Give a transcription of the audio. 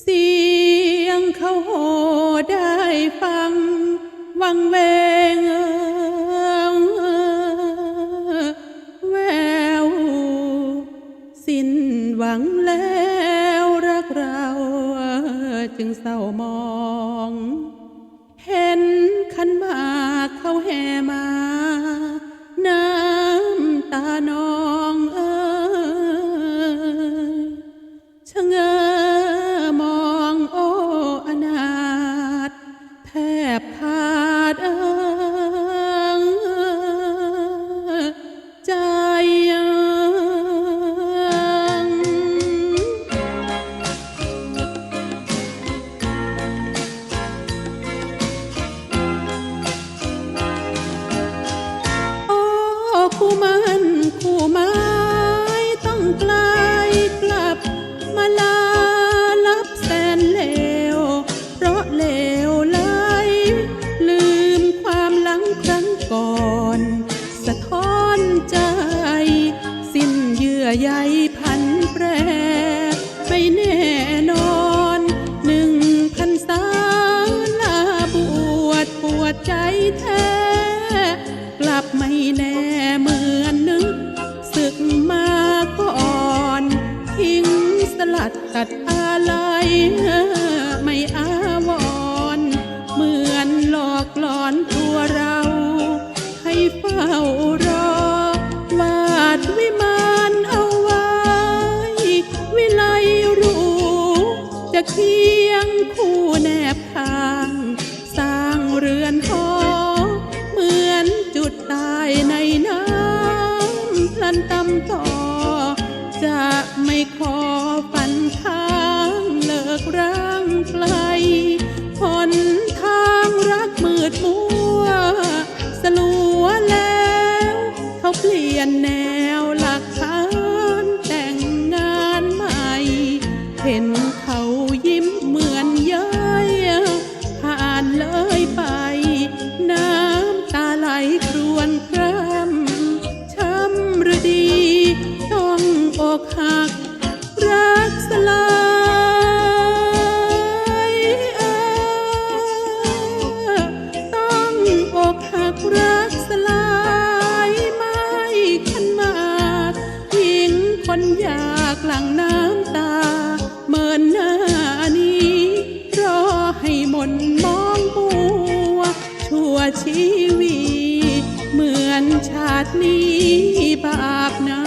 เสียงเขาโหได้ฟัง วังเวงแวว สิ้นหวังแล้วรักเราจึงเศร้ามอง เห็นขันมาเขาแห่มา น้ำตานองเอ้ยชะเง้อ ไกลกลับมาลาลับแสนเลว เพราะเลวไหลลืมความหลังครั้งก่อน สะท้อนใจ สิ้นเยื่อใย อ ร่างไกลหนทางรักมืดมัว สลัวแล้ว เขาเปลี่ยนแนว วี เหมือนชาตินี้บาปนา